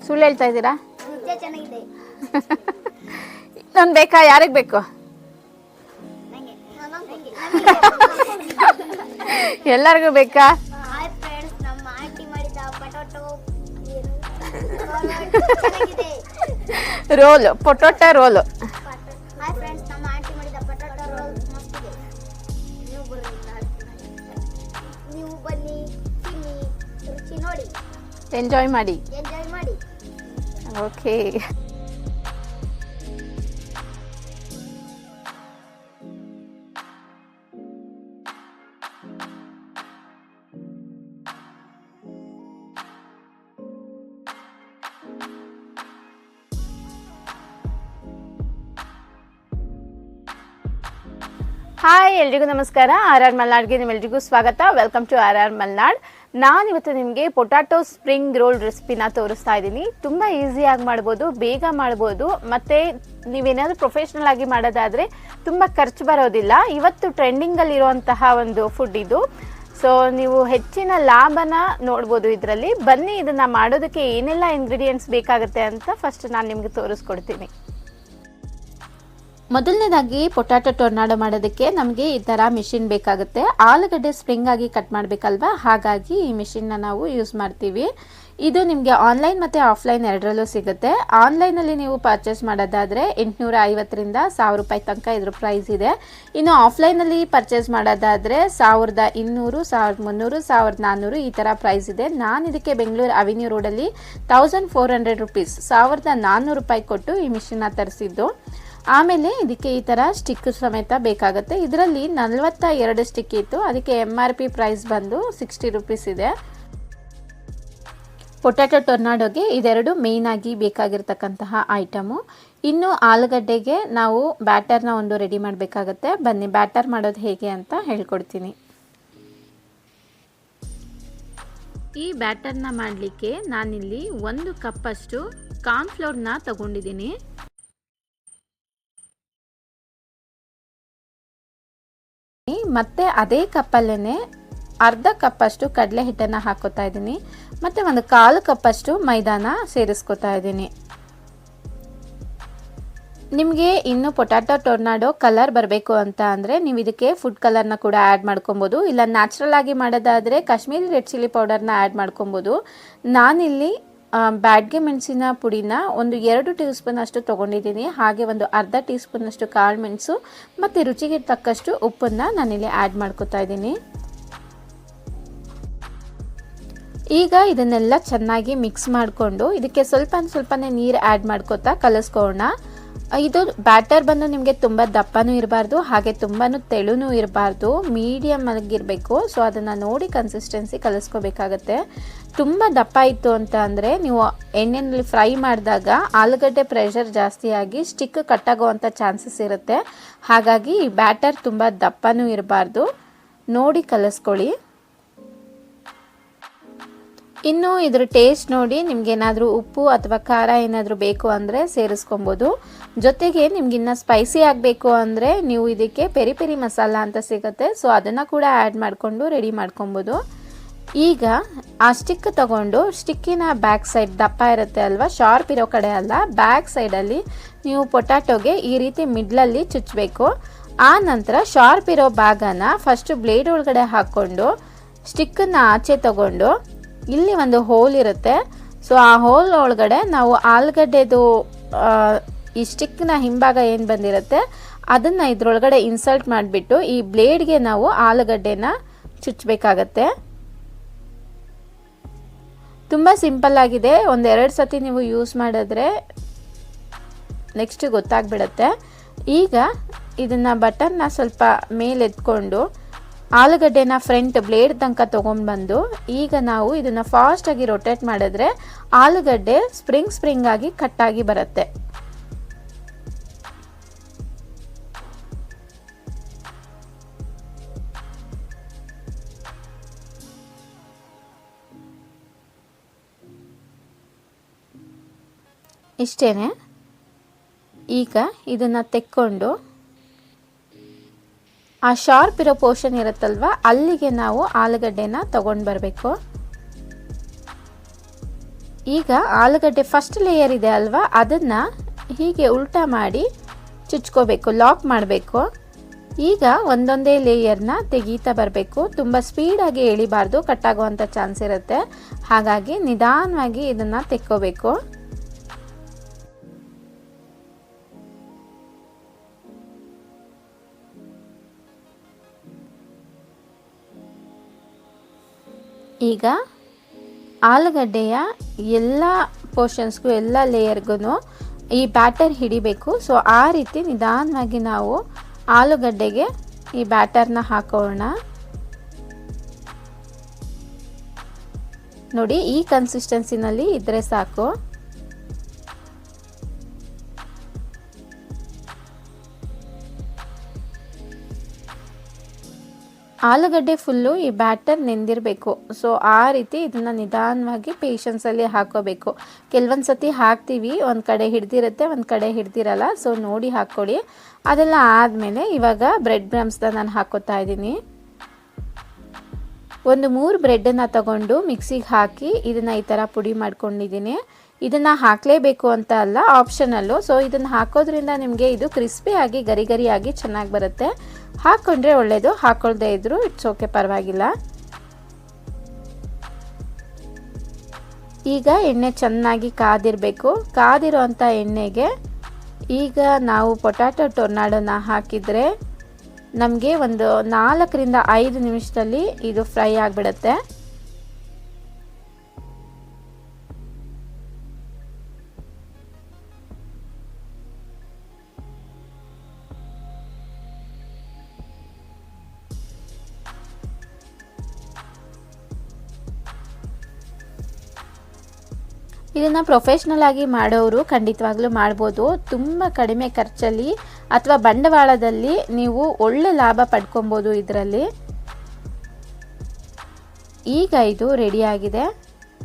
ಸುಳ್ಳು ಹೇಳ್ತಾ ಇದ್ದೀರಾ? ಇನ್ನೊಂದು ಬೇಕಾ? ಯಾರಿಗೆ ಬೇಕು? ಎಲ್ಲರಿಗೂ ಬೇಕಾ? Roll potato roll. ಎಂಜಾಯ್ ಮಾಡಿ ಎಂಜಾಯ್ ಮಾಡಿ ಓಕೆ ಹಾಯ್ ಎಲ್ರಿಗೂ ನಮಸ್ಕಾರ. ಆರ್ ಆರ್ ಮಲ್ನಾಡ್ಗೆ ನಿಮ್ಮೆಲ್ರಿಗೂ ಸ್ವಾಗತ. Welcome to R R Malnad. ನಾನು ಇವತ್ತು ನಿಮಗೆ ಪೊಟ್ಯಾಟೊ ಸ್ಪ್ರಿಂಗ್ ರೋಲ್ ರೆಸಿಪಿನ ತೋರಿಸ್ತಾ ಇದ್ದೀನಿ. ತುಂಬ ಈಸಿಯಾಗಿ ಮಾಡ್ಬೋದು, ಬೇಗ ಮಾಡ್ಬೋದು. ಮತ್ತು ನೀವೇನಾದರೂ ಪ್ರೊಫೆಷ್ನಲ್ ಆಗಿ ಮಾಡೋದಾದರೆ ತುಂಬ ಖರ್ಚು ಬರೋದಿಲ್ಲ. ಇವತ್ತು ಟ್ರೆಂಡಿಂಗಲ್ಲಿರುವಂತಹ ಒಂದು ಫುಡ್ ಇದು. ಸೊ ನೀವು ಹೆಚ್ಚಿನ ಲಾಭನ ನೋಡ್ಬೋದು ಇದರಲ್ಲಿ. ಬನ್ನಿ, ಇದನ್ನು ಮಾಡೋದಕ್ಕೆ ಏನೆಲ್ಲ ಇಂಗ್ರೀಡಿಯೆಂಟ್ಸ್ ಬೇಕಾಗುತ್ತೆ ಅಂತ ಫಸ್ಟ್ ನಾನು ನಿಮಗೆ ತೋರಿಸ್ಕೊಡ್ತೀನಿ. ಮೊದಲನೇದಾಗಿ ಪೊಟ್ಯಾಟೊ ಟೊರ್ನಾಡೋ ಮಾಡೋದಕ್ಕೆ ನಮಗೆ ಈ ಥರ ಮಿಷಿನ್ ಬೇಕಾಗುತ್ತೆ. ಆಲೂಗಡ್ಡೆ ಸ್ಪ್ರಿಂಗ್ ಆಗಿ ಕಟ್ ಮಾಡಬೇಕಲ್ವಾ? ಹಾಗಾಗಿ ಈ ಮಿಷಿನ್ನ ನಾವು ಯೂಸ್ ಮಾಡ್ತೀವಿ. ಇದು ನಿಮಗೆ ಆನ್ಲೈನ್ ಮತ್ತು ಆಫ್ಲೈನ್ ಎರಡರಲ್ಲೂ ಸಿಗುತ್ತೆ. ಆನ್ಲೈನಲ್ಲಿ ನೀವು ಪರ್ಚೇಸ್ ಮಾಡೋದಾದರೆ ಎಂಟುನೂರ ಐವತ್ತರಿಂದ ಸಾವಿರ ರೂಪಾಯಿ ತನಕ ಇದ್ರ ಪ್ರೈಸ್ ಇದೆ. ಇನ್ನು ಆಫ್ಲೈನಲ್ಲಿ ಪರ್ಚೇಸ್ ಮಾಡೋದಾದರೆ ಸಾವಿರದ ಇನ್ನೂರು, ಸಾವಿರದ ಮುನ್ನೂರು, ಸಾವಿರದ ನಾನ್ನೂರು ಈ ಥರ ಪ್ರೈಸ್ ಇದೆ. ನಾನು ಇದಕ್ಕೆ ಬೆಂಗಳೂರು ಅವೆನ್ಯೂ ರೋಡಲ್ಲಿ ತೌಸಂಡ್ ಫೋರ್ ಹಂಡ್ರೆಡ್ ರುಪೀಸ್ ಸಾವಿರದ ನಾನ್ನೂರು ರೂಪಾಯಿ ಕೊಟ್ಟು ಈ ಮಿಷಿನ್ನ ತರಿಸಿದ್ದು. ಆಮೇಲೆ ಇದಕ್ಕೆ ಈ ಥರ ಸ್ಟಿಕ್ ಸಮೇತ ಬೇಕಾಗುತ್ತೆ. ಇದರಲ್ಲಿ ನಲವತ್ತ ಎರಡು ಸ್ಟಿಕ್ ಇತ್ತು. ಅದಕ್ಕೆ ಎಂ ಆರ್ ಪಿ ಪ್ರೈಸ್ ಬಂದು ಸಿಕ್ಸ್ಟಿ ರುಪೀಸ್ ಇದೆ. ಪೊಟ್ಯಾಟೊ ಟೊರ್ನಾಡೋಗೆ ಇದೆರಡು ಮೇಯ್ನ್ ಆಗಿ ಬೇಕಾಗಿರ್ತಕ್ಕಂತಹ ಐಟಮು ಇನ್ನು ಆಲೂಗಡ್ಡೆಗೆ ನಾವು ಬ್ಯಾಟರ್ನ ಒಂದು ರೆಡಿ ಮಾಡಬೇಕಾಗತ್ತೆ. ಬನ್ನಿ ಬ್ಯಾಟರ್ ಮಾಡೋದು ಹೇಗೆ ಅಂತ ಹೇಳ್ಕೊಡ್ತೀನಿ. ಈ ಬ್ಯಾಟರ್ನ ಮಾಡಲಿಕ್ಕೆ ನಾನಿಲ್ಲಿ ಒಂದು ಕಪ್ಪಷ್ಟು ಕಾರ್ನ್ಫ್ಲೋರ್ನ ತಗೊಂಡಿದ್ದೀನಿ. ಮತ್ತೆ ಅದೇ ಕಪ್ಪಲ್ಲೇ ಅರ್ಧ ಕಪ್ಪಷ್ಟು ಕಡಲೆ ಹಿಟ್ಟನ್ನು ಹಾಕೋತಾ ಇದ್ದೀನಿ. ಮತ್ತು ಒಂದು ಕಾಲು ಕಪ್ಪಷ್ಟು ಮೈದಾನ ಸೇರಿಸ್ಕೊತಾ ಇದ್ದೀನಿ. ನಿಮಗೆ ಇನ್ನು ಪೊಟ್ಯಾಟೊ, ಟೊರ್ನಾಡೋ ಕಲರ್ ಬರಬೇಕು ಅಂತ ಅಂದರೆ ನೀವು ಇದಕ್ಕೆ ಫುಡ್ ಕಲರ್ನ ಕೂಡ ಆ್ಯಡ್ ಮಾಡ್ಕೊಬೋದು. ಇಲ್ಲ ನ್ಯಾಚುರಲ್ ಆಗಿ ಮಾಡೋದಾದರೆ ಕಾಶ್ಮೀರಿ ರೆಡ್ ಚಿಲ್ಲಿ ಪೌಡರ್ನ ಆ್ಯಡ್ ಮಾಡ್ಕೊಬೋದು. ನಾನಿಲ್ಲಿ ಬ್ಯಾಡ್ಗೆ ಮೆಣಸಿನ ಪುಡಿನ ಒಂದು ಎರಡು ಟೀ ಸ್ಪೂನ್ ಅಷ್ಟು ತೊಗೊಂಡಿದ್ದೀನಿ. ಹಾಗೆ ಒಂದು ಅರ್ಧ ಟೀ ಸ್ಪೂನಷ್ಟು ಕಾಳು ಮೆಣಸು ಮತ್ತು ರುಚಿಗೆ ತಕ್ಕಷ್ಟು ಉಪ್ಪನ್ನು ನಾನಿಲ್ಲಿ ಆ್ಯಡ್ ಮಾಡ್ಕೊತಾ ಇದ್ದೀನಿ. ಈಗ ಇದನ್ನೆಲ್ಲ ಚೆನ್ನಾಗಿ ಮಿಕ್ಸ್ ಮಾಡಿಕೊಂಡು ಇದಕ್ಕೆ ಸ್ವಲ್ಪ ಸ್ವಲ್ಪನೇ ನೀರು ಆ್ಯಡ್ ಮಾಡ್ಕೋತಾ ಕಲಿಸ್ಕೊಳ್ಳೋಣ. ಇದು ಬ್ಯಾಟರ್ ಬಂದು ನಿಮಗೆ ತುಂಬ ದಪ್ಪನೂ ಇರಬಾರ್ದು, ಹಾಗೆ ತುಂಬಾ ತೆಳುನೂ ಇರಬಾರ್ದು ಮೀಡಿಯಮ್ ಆಗಿರಬೇಕು. ಸೊ ಅದನ್ನು ನೋಡಿ ಕನ್ಸಿಸ್ಟೆನ್ಸಿ ಕಲಿಸ್ಕೋಬೇಕಾಗತ್ತೆ. ತುಂಬ ದಪ್ಪ ಇತ್ತು ಅಂತ ಅಂದರೆ ನೀವು ಎಣ್ಣೆಯಲ್ಲಿ ಫ್ರೈ ಮಾಡಿದಾಗ ಆಲೂಗಡ್ಡೆ ಪ್ರೆಷರ್ ಜಾಸ್ತಿ ಆಗಿ ಸ್ಟಿಕ್ ಕಟ್ಟಾಗುವಂಥ ಚಾನ್ಸಸ್ ಇರುತ್ತೆ. ಹಾಗಾಗಿ ಈ ಬ್ಯಾಟರ್ ತುಂಬ ದಪ್ಪನೂ ಇರಬಾರ್ದು. ನೋಡಿ ಕಲಿಸ್ಕೊಳ್ಳಿ. ಇನ್ನು ಇದ್ರ ಟೇಸ್ಟ್ ನೋಡಿ ನಿಮ್ಗೇನಾದರೂ ಉಪ್ಪು ಅಥವಾ ಖಾರ ಏನಾದರೂ ಬೇಕು ಅಂದರೆ ಸೇರಿಸ್ಕೊಬೋದು. ಜೊತೆಗೆ ನಿಮ್ಗಿನ್ನ ಸ್ಪೈಸಿ ಆಗಬೇಕು ಅಂದರೆ ನೀವು ಇದಕ್ಕೆ ಪೆರಿ ಪೆರಿ ಮಸಾಲ ಅಂತ ಸಿಗುತ್ತೆ. ಸೊ ಅದನ್ನು ಕೂಡ ಆ್ಯಡ್ ಮಾಡಿಕೊಂಡು ರೆಡಿ ಮಾಡ್ಕೊಬೋದು. ಈಗ ಆ ಸ್ಟಿಕ್ ತಗೊಂಡು ಸ್ಟಿಕ್ಕಿನ ಬ್ಯಾಕ್ ಸೈಡ್ ದಪ್ಪ ಇರುತ್ತೆ ಅಲ್ವಾ? ಶಾರ್ಪ್ ಇರೋ ಕಡೆ ಅಲ್ಲ. ಬ್ಯಾಕ್ ಸೈಡಲ್ಲಿ ನೀವು ಪೊಟ್ಯಾಟೊಗೆ ಈ ರೀತಿ ಮಿಡ್ಲಲ್ಲಿ ಚುಚ್ಚಬೇಕು ಆ ನಂತರ ಶಾರ್ಪ್ ಇರೋ ಭಾಗನ ಫಸ್ಟು ಬ್ಲೇಡ್ ಒಳಗಡೆ ಹಾಕ್ಕೊಂಡು ಸ್ಟಿಕ್ಕನ್ನು ಆಚೆ ತಗೊಂಡು ಇಲ್ಲಿ ಒಂದು ಹೋಲ್ ಇರುತ್ತೆ. ಸೊ ಆ ಹೋಲ್ ಒಳಗಡೆ ನಾವು ಆಲೂಗಡ್ಡೆದು ಈ ಸ್ಟಿಕ್ನ ಹಿಂಭಾಗ ಏನು ಬಂದಿರುತ್ತೆ? ಅದನ್ನು ಇದರೊಳಗಡೆ ಇನ್ಸಲ್ಟ್ ಮಾಡಿಬಿಟ್ಟು ಈ ಬ್ಲೇಡ್ಗೆ ನಾವು ಆಲೂಗಡ್ಡೆನ ಚುಚ್ಚಬೇಕಾಗತ್ತೆ ತುಂಬ ಸಿಂಪಲ್ ಆಗಿದೆ. ಒಂದೆರಡು ಸತಿ ನೀವು ಯೂಸ್ ಮಾಡಿದ್ರೆ ನೆಕ್ಸ್ಟ್ ಗೊತ್ತಾಗ್ಬಿಡತ್ತೆ. ಈಗ ಇದನ್ನು ಬಟನ್ನ ಸ್ವಲ್ಪ ಮೇಲೆತ್ಕೊಂಡು ಆಲೂಗಡ್ಡೆನ ಫ್ರಂಟ್ ಬ್ಲೇಡ್ ತನಕ ತೊಗೊಂಡ್ಬಂದು ಈಗ ನಾವು ಇದನ್ನು ಫಾಸ್ಟಾಗಿ ರೊಟೇಟ್ ಮಾಡಿದ್ರೆ ಆಲೂಗಡ್ಡೆ ಸ್ಪ್ರಿಂಗ್ ಸ್ಪ್ರಿಂಗ್ ಆಗಿ ಕಟ್ಟಾಗಿ ಬರುತ್ತೆ. ಇಷ್ಟೇ ಈಗ ಇದನ್ನು ತೆಕ್ಕೊಂಡು ಆ ಶಾರ್ಪ್ ಇರೋ ಪೋರ್ಷನ್ ಇರುತ್ತಲ್ವ, ಅಲ್ಲಿಗೆ ನಾವು ಆಲೂಗಡ್ಡೆನ ತಗೊಂಡು ಬರಬೇಕು. ಈಗ ಆಲೂಗಡ್ಡೆ ಫಸ್ಟ್ ಲೇಯರ್ ಇದೆ ಅಲ್ವಾ, ಅದನ್ನು ಹೀಗೆ ಉಲ್ಟಾ ಮಾಡಿ ಚುಚ್ಕೋಬೇಕು ಲಾಕ್ ಮಾಡಬೇಕು. ಈಗ ಒಂದೊಂದೇ ಲೇಯರ್ನ ತೆಗೀತಾ ಬರಬೇಕು. ತುಂಬ ಸ್ಪೀಡಾಗಿ ಎಳಿಬಾರ್ದು ಕಟ್ಟಾಗುವಂಥ ಚಾನ್ಸ್ ಇರುತ್ತೆ. ಹಾಗಾಗಿ ನಿಧಾನವಾಗಿ ಇದನ್ನು ತೆಕ್ಕೋಬೇಕು. ಈಗ ಆಲೂಗಡ್ಡೆಯ ಎಲ್ಲ ಪೋರ್ಷನ್ಸ್ಗೂ ಎಲ್ಲ ಲೇಯರ್ಗೂ ಈ ಬ್ಯಾಟರ್ ಹಿಡಿಬೇಕು. ಸೊ ಆ ರೀತಿ ನಿಧಾನವಾಗಿ ನಾವು ಆಲೂಗಡ್ಡೆಗೆ ಈ ಬ್ಯಾಟರ್ನ ಹಾಕೋಣ. ನೋಡಿ, ಈ ಕನ್ಸಿಸ್ಟೆನ್ಸಿನಲ್ಲಿ ಇದ್ರೆ ಸಾಕು. ಆಲೂಗಡ್ಡೆ ಫುಲ್ಲು ಈ ಬ್ಯಾಟರ್ ನೆಂದಿರಬೇಕು. ಸೊ ಆ ರೀತಿ ಇದನ್ನು ನಿಧಾನವಾಗಿ ಪೇಷನ್ಸಲ್ಲಿ ಹಾಕೋಬೇಕು. ಕೆಲವೊಂದು ಸತಿ ಹಾಕ್ತೀವಿ, ಒಂದು ಕಡೆ ಹಿಡ್ದಿರುತ್ತೆ, ಒಂದು ಕಡೆ ಹಿಡ್ದಿರಲ್ಲ. ಸೊ ನೋಡಿ ಹಾಕ್ಕೊಳ್ಳಿ. ಅದೆಲ್ಲ ಆದಮೇಲೆ ಇವಾಗ ಬ್ರೆಡ್ ಬ್ರಮ್ಸ್ನ ನಾನು ಹಾಕೋತಾ ಇದ್ದೀನಿ. ಒಂದು ಮೂರು ಬ್ರೆಡ್ಡನ್ನು ತಗೊಂಡು ಮಿಕ್ಸಿಗೆ ಹಾಕಿ ಇದನ್ನು ಈ ಥರ ಪುಡಿ ಮಾಡ್ಕೊಂಡಿದ್ದೀನಿ. ಇದನ್ನು ಹಾಕಲೇಬೇಕು ಅಂತ ಅಲ್ಲ ಆಪ್ಷನಲ್ಲು ಸೊ ಇದನ್ನು ಹಾಕೋದ್ರಿಂದ ನಿಮಗೆ ಇದು ಕ್ರಿಸ್ಪಿಯಾಗಿ ಗರಿ ಗರಿಯಾಗಿ ಚೆನ್ನಾಗಿ ಬರುತ್ತೆ. ಹಾಕ್ಕೊಂಡ್ರೆ ಒಳ್ಳೆಯದು ಹಾಕ್ಕೊಳ್ದೇ ಇದ್ದರೂ ಇಟ್ಸ್ ಓಕೆ ಪರವಾಗಿಲ್ಲ. ಈಗ ಎಣ್ಣೆ ಚೆನ್ನಾಗಿ ಕಾದಿರಬೇಕು. ಕಾದಿರೋಂಥ ಎಣ್ಣೆಗೆ ಈಗ ನಾವು ಪೊಟ್ಯಾಟೊ ಟೊರ್ನಾಡೋನ ಹಾಕಿದರೆ ನಮಗೆ ಒಂದು ನಾಲ್ಕರಿಂದ ಐದು ನಿಮಿಷದಲ್ಲಿ ಇದು ಫ್ರೈ ಆಗಿಬಿಡುತ್ತೆ. ಇದನ್ನು ಪ್ರೊಫೆಷ್ನಲ್ ಆಗಿ ಮಾಡೋರು ಖಂಡಿತವಾಗ್ಲೂ ಮಾಡ್ಬೋದು. ತುಂಬ ಕಡಿಮೆ ಖರ್ಚಲ್ಲಿ ಅಥವಾ ಬಂಡವಾಳದಲ್ಲಿ ನೀವು ಒಳ್ಳೆ ಲಾಭ ಪಡ್ಕೊಬೋದು ಇದರಲ್ಲಿ. ಈಗ ಇದು ರೆಡಿಯಾಗಿದೆ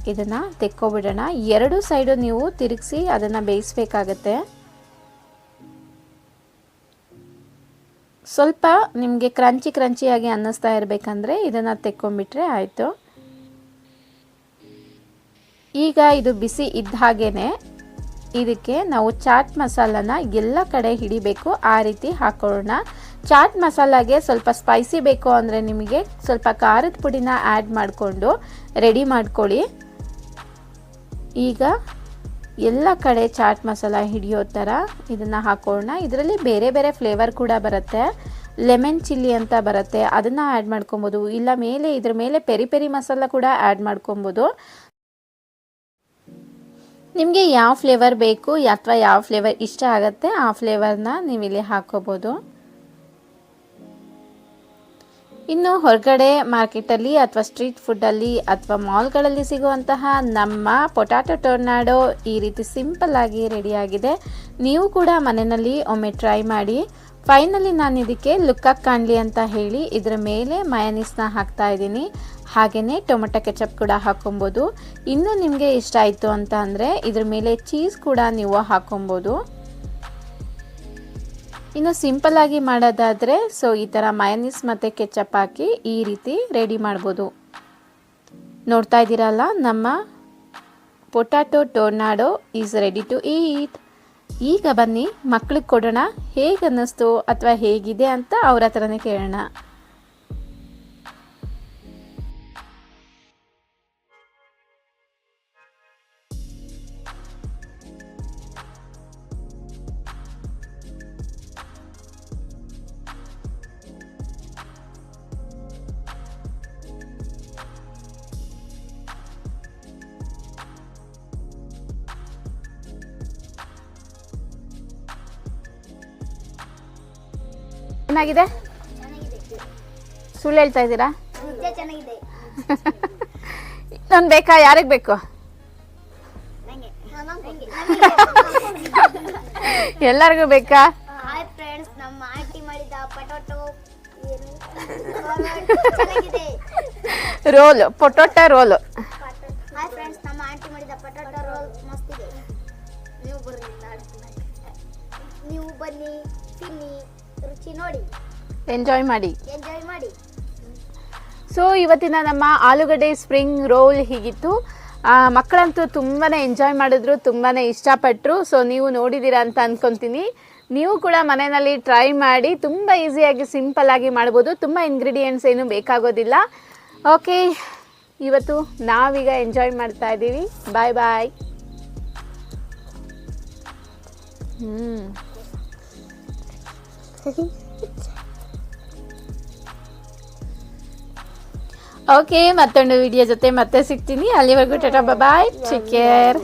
ಇದನ್ನು ತೆಕ್ಕೊಬಿಡೋಣ. ಎರಡು ಸೈಡು ನೀವು ತಿರುಗಿಸಿ ಅದನ್ನು ಬೇಯಿಸ್ಬೇಕಾಗತ್ತೆ. ಸ್ವಲ್ಪ ನಿಮಗೆ ಕ್ರಂಚಿ ಕ್ರಂಚಿಯಾಗಿ ಅನ್ನಿಸ್ತಾ ಇರಬೇಕಂದ್ರೆ ಇದನ್ನು ತೆಕ್ಕೊಂಬಿಟ್ರೆ ಆಯಿತು. ಈಗ ಇದು ಬಿಸಿ ಇದ್ದ ಹಾಗೇನೆ ಇದಕ್ಕೆ ನಾವು ಚಾಟ್ ಮಸಾಲನ ಎಲ್ಲ ಕಡೆ ಹಿಡಿಬೇಕು, ಆ ರೀತಿ ಹಾಕೊಳ್ಳೋಣ. ಚಾಟ್ ಮಸಾಲಾಗೆ ಸ್ವಲ್ಪ ಸ್ಪೈಸಿ ಬೇಕು ಅಂದರೆ ನಿಮಗೆ ಸ್ವಲ್ಪ ಖಾರದ ಪುಡಿನ ಆ್ಯಡ್ ಮಾಡಿಕೊಂಡು ರೆಡಿ ಮಾಡ್ಕೊಳ್ಳಿ. ಈಗ ಎಲ್ಲ ಕಡೆ ಚಾಟ್ ಮಸಾಲ ಹಿಡಿಯೋ ಥರ ಇದನ್ನು ಹಾಕೊಳ್ಳೋಣ. ಇದರಲ್ಲಿ ಬೇರೆ ಬೇರೆ ಫ್ಲೇವರ್ ಕೂಡ ಬರುತ್ತೆ. ಲೆಮನ್ ಚಿಲ್ಲಿ ಅಂತ ಬರುತ್ತೆ, ಅದನ್ನು ಆ್ಯಡ್ ಮಾಡ್ಕೊಬೋದು. ಇಲ್ಲ ಮೇಲೆ ಇದ್ರ ಮೇಲೆ ಪೆರಿ ಪೆರಿ ಮಸಾಲ ಕೂಡ ಆ್ಯಡ್ ಮಾಡ್ಕೊಬೋದು. ನಿಮಗೆ ಯಾವ ಫ್ಲೇವರ್ ಬೇಕು ಅಥವಾ ಯಾವ ಫ್ಲೇವರ್ ಇಷ್ಟ ಆಗುತ್ತೆ, ಆ ಫ್ಲೇವರ್ನ ನೀವು ಇಲ್ಲಿ ಹಾಕೋಬೋದು. ಇನ್ನು ಹೊರಗಡೆ ಮಾರ್ಕೆಟಲ್ಲಿ ಅಥವಾ ಸ್ಟ್ರೀಟ್ ಫುಡ್ಡಲ್ಲಿ ಅಥವಾ ಮಾಲ್ಗಳಲ್ಲಿ ಸಿಗುವಂತಹ ನಮ್ಮ ಪೊಟ್ಯಾಟೊ ಟೊರ್ನಾಡೋ ಈ ರೀತಿ ಸಿಂಪಲ್ ಆಗಿ ರೆಡಿಯಾಗಿದೆ ನೀವು ಕೂಡ ಮನೆಯಲ್ಲಿ ಒಮ್ಮೆ ಟ್ರೈ ಮಾಡಿ. ಫೈನಲಿ ನಾನು ಇದಕ್ಕೆ ಲುಕ್ಕಾಗಿ ಕಾಣಲಿ ಅಂತ ಹೇಳಿ ಇದರ ಮೇಲೆ ಮಯನೀಸ್ನ ಹಾಕ್ತಾ ಇದ್ದೀನಿ. ಹಾಗೆಯೇ ಟೊಮೆಟೊ ಕೆಚಪ್ ಕೂಡ ಹಾಕೊಬೋದು. ಇನ್ನೂ ನಿಮಗೆ ಇಷ್ಟ ಆಯಿತು ಅಂತ ಅಂದರೆ ಇದ್ರ ಮೇಲೆ ಚೀಸ್ ಕೂಡ ನೀವು ಹಾಕೊಬೋದು. ಇನ್ನು ಸಿಂಪಲ್ ಆಗಿ ಮಾಡೋದಾದರೆ ಸೊ ಈ ಥರ ಮಯನೀಸ್ ಮತ್ತು ಕೆಚಪ್ ಹಾಕಿ ಈ ರೀತಿ ರೆಡಿ ಮಾಡ್ಬೋದು. ನೋಡ್ತಾ ಇದ್ದೀರಲ್ಲ, ನಮ್ಮ potato tornado is ready to eat ಈಗ ಬನ್ನಿ, ಮಕ್ಳಿಗೆ ಕೊಡೋಣ ಹೇಗೆ ಅನ್ನಿಸ್ತು ಅಥವಾ ಹೇಗಿದೆ ಅಂತ ಅವ್ರ ಹತ್ರನೇ ಕೇಳೋಣ. ಚೆನ್ನಾಗಿದೆ? ಸುಳ್ಳು ಹೇಳ್ತಾ ಇದ್ದೀರಾ? ನಾನು ಬೇಕಾ? ಯಾರಿಗೆ ಬೇಕು? ಎಲ್ಲರಿಗೂ ಬೇಕಾ? ಹಾಯ್ ಫ್ರೆಂಡ್ಸ್ ನಮ್ಮ ಆಂಟಿ ಮಾಡಿದ ಪಟೋಟೋ. ಏನು? ಚೆನ್ನಾಗಿದೆ roll potato roll. Hi friends ನಮ್ಮ ಆಂಟಿ ಮಾಡಿದ ಪಟೋಟೋ ರೋಲ್ ಮಸ್ತಿದೆ. ನೀವು ಬರ್ರಿ ನಾಡ್ತೀನಿ. ನೀವು ಬನ್ನಿ ತಿನ್ನಿ. ರುಚಿ ನೋಡಿ. ಎಂಜಾಯ್ ಮಾಡಿ. ಎಂಜಾಯ್ ಮಾಡಿ. ಸೊ ಇವತ್ತಿನ ನಮ್ಮ ಆಲೂಗಡ್ಡೆ ಸ್ಪ್ರಿಂಗ್ ರೋಲ್ ಹೀಗಿತ್ತು. ಮಕ್ಕಳಂತೂ ತುಂಬಾ ಎಂಜಾಯ್ ಮಾಡಿದ್ರು ತುಂಬಾ ಇಷ್ಟಪಟ್ಟರು ಸೊ ನೀವು ನೋಡಿದ್ದೀರಾ ಅಂತ ಅಂದ್ಕೊತೀನಿ ನೀವು ಕೂಡ ಮನೆಯಲ್ಲಿ ಟ್ರೈ ಮಾಡಿ ತುಂಬ ಈಸಿಯಾಗಿ ಸಿಂಪಲ್ಲಾಗಿ ಮಾಡ್ಬೋದು. ತುಂಬ ಇಂಗ್ರೀಡಿಯೆಂಟ್ಸ್ ಏನು ಬೇಕಾಗೋದಿಲ್ಲ. ಓಕೆ ಇವತ್ತು ನಾವೀಗ ಎಂಜಾಯ್ ಮಾಡ್ತಾ ಇದ್ದೀವಿ. ಬಾಯ್ ಬಾಯ್ ಹ್ಞೂ ಓಕೆ ಮತ್ತೊಂದು ವಿಡಿಯೋ ಜೊತೆ ಮತ್ತೆ ಸಿಗ್ತೀನಿ. ಅಲ್ಲಿವರೆಗೂ ಟಾಟಾ ಬಾಯ್ ಟೇಕ್ ಕೇರ್